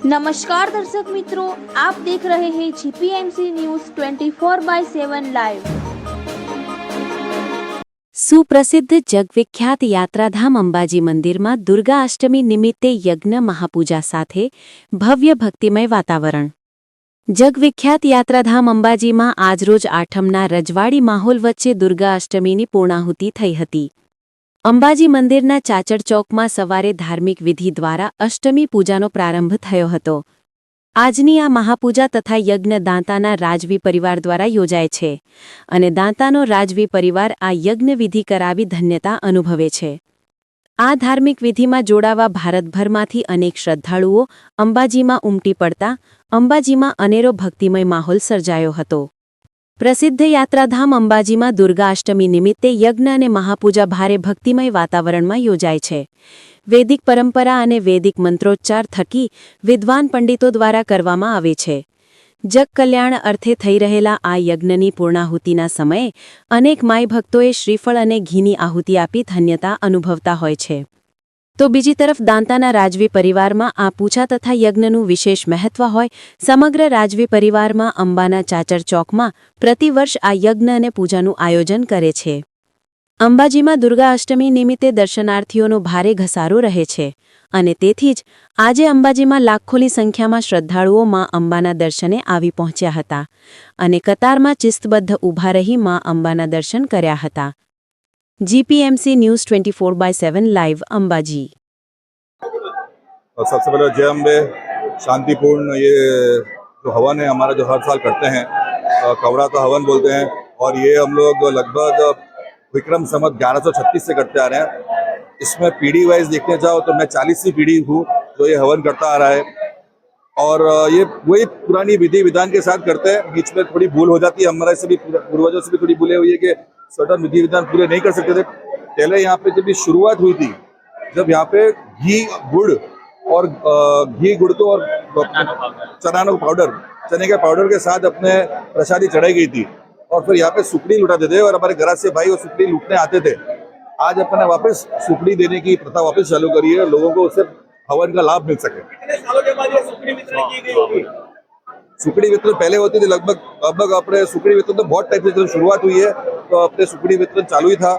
નમસ્કાર દર્શક મિત્રો આપ દેખ રહે હૈ જીપીએમસી ન્યૂઝ 24 બાય 7 લાઈવ સુપ્રસિદ્ધ જગવિખ્યાત યાત્રાધામ અંબાજી મંદિરમાં દુર્ગા અષ્ટમી નિમિત્તે યજ્ઞ મહાપૂજા સાથે ભવ્ય ભક્તિમય વાતાવરણ જગવિખ્યાત યાત્રાધામ અંબાજીમાં આજરોજ આઠમના રજવાડી માહોલ વચ્ચે દુર્ગા અષ્ટમીની પૂર્ણાહુતિ થઈ હતી. અંબાજી મંદિરના ચાચર ચોકમાં સવારે ધાર્મિક વિધિ દ્વારા અષ્ટમી પૂજાનો પ્રારંભ થયો હતો. આજની આ મહાપૂજા તથા યજ્ઞ દાંતાના રાજવી પરિવાર દ્વારા યોજાય છે અને દાંતાનો રાજવી પરિવાર આ યજ્ઞ વિધિ કરાવી ધન્યતા અનુભવે છે. આ ધાર્મિક વિધિમાં જોડાવા ભારતભરમાંથી અનેક શ્રદ્ધાળુઓ અંબાજીમાં ઉમટી પડતા અંબાજીમાં અનેરો ભક્તિમય માહોલ સર્જાયો હતો. પ્રસિદ્ધ યાત્રાધામ અંબાજીમાં દુર્ગાષ્ટમી નિમિત્તે યજ્ઞ અને મહાપૂજા ભારે ભક્તિમય વાતાવરણમાં યોજાય છે. વૈદિક પરંપરા અને વૈદિક મંત્રોચ્ચાર થકી વિદ્વાન પંડિતો દ્વારા કરવામાં આવે છે. જગ કલ્યાણ અર્થે થઈ રહેલા આ યજ્ઞની પૂર્ણાહુતિના સમયે અનેક માય ભક્તોએ શ્રીફળ અને ઘીની આહુતિ આપી ધન્યતા અનુભવતા હોય છે. તો બીજી તરફ દાંતાના રાજવી પરિવારમાં આ પૂછા તથા યજ્ઞનું વિશેષ મહત્વ હોય, સમગ્ર રાજવી પરિવારમાં અંબાના ચાચર ચોકમાં પ્રતિવર્ષ આ યજ્ઞ અને પૂજાનું આયોજન કરે છે. અંબાજીમાં દુર્ગા અષ્ટમી નિમિત્તે દર્શનાર્થીઓનો ભારે ઘસારો રહે છે અને તેથી જ આજે અંબાજીમાં લાખોની સંખ્યામાં શ્રદ્ધાળુઓ માં અંબાના દર્શને આવી પહોંચ્યા હતા અને કતારમાં ચિસ્તબદ્ધ ઊભા રહી માં અંબાના દર્શન કર્યા હતા. GPMC news 24 four by seven live Ambaji सबसे पहले जय अम्बे, शांतिपूर्ण ये जो हवन है, हमारा जो हर साल करते हैं कवड़ा का हवन बोलते हैं, और ये हम लोग लगभग विक्रम संवत 1136 से करते आ रहे हैं। इसमें पीढ़ी वाइज देखने जाओ तो मैं चालीसवीं पीढ़ी हूँ जो ये हवन करता आ रहा है। और ये वही पुरानी विधि विधान के साथ करते हैं, बीच में थोड़ी भूल हो जाती है, हमारे से भी पूर्वजों से भी थोड़ी भूले हुई है कि सर्टन विधि विधान पूरे नहीं कर सकते थे। पहले यहाँ पे जब ये शुरुआत हुई थी जब यहाँ पे घी गुड़ और घी गुड़ को और चनानो पाउडर चने के पाउडर के साथ अपने प्रसादी चढ़ाई गई थी और फिर यहाँ पे सुकड़ी लुटाते थे और हमारे घर से भाई वो सुकड़ी लूटने आते थे। आज अपने वापस सुकड़ी देने की प्रथा वापस चालू करी है लोगों को उससे हवन का लाभ मिल सके। सुकड़ी वितरण पहले होती थी लगभग लगभग अपने सुकड़ी वितरण तो बहुत टाइप से शुरुआत हुई है तो अपने सुकड़ी वितरण चालू ही था।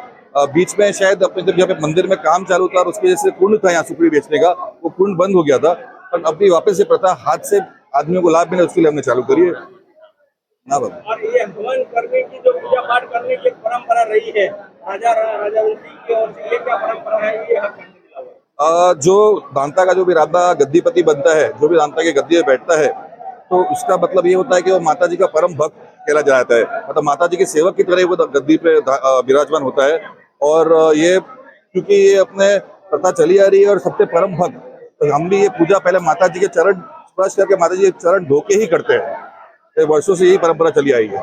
बीच में शायद अपने जब यहाँ पे मंदिर में काम चालू था और उसकी वजह से कुंड था यहाँ सुकड़ी बेचने का वो कुंड बंद हो गया था। पर अभी वापस से प्रथा हाथ से आदमियों को लाभ मिले उसके लिए हमने चालू करी है। ना बाबा? और ये हवन करने की जो पूजा पाठ करने की परंपरा रही है राजा राजा की ये क्या परंपरा है ये जो दांता का जो भी राधा गद्दीपति बनता है जो भी दांता के गद्दी में बैठता है तो उसका मतलब ये होता है कि वो माता जी का परम भक्त कहला जाता है। मतलब माता जी के सेवक की तरह वो गद्दी पे विराजमान होता है। और ये क्योंकि ये अपने प्रथा चली आ रही है और सबसे परम भक्त तो हम भी ये पूजा पहले माता जी के चरण, स्पर्श करके माता जी के चरण धोके ही करते हैं। ये वर्षों से यही परंपरा चली आई है।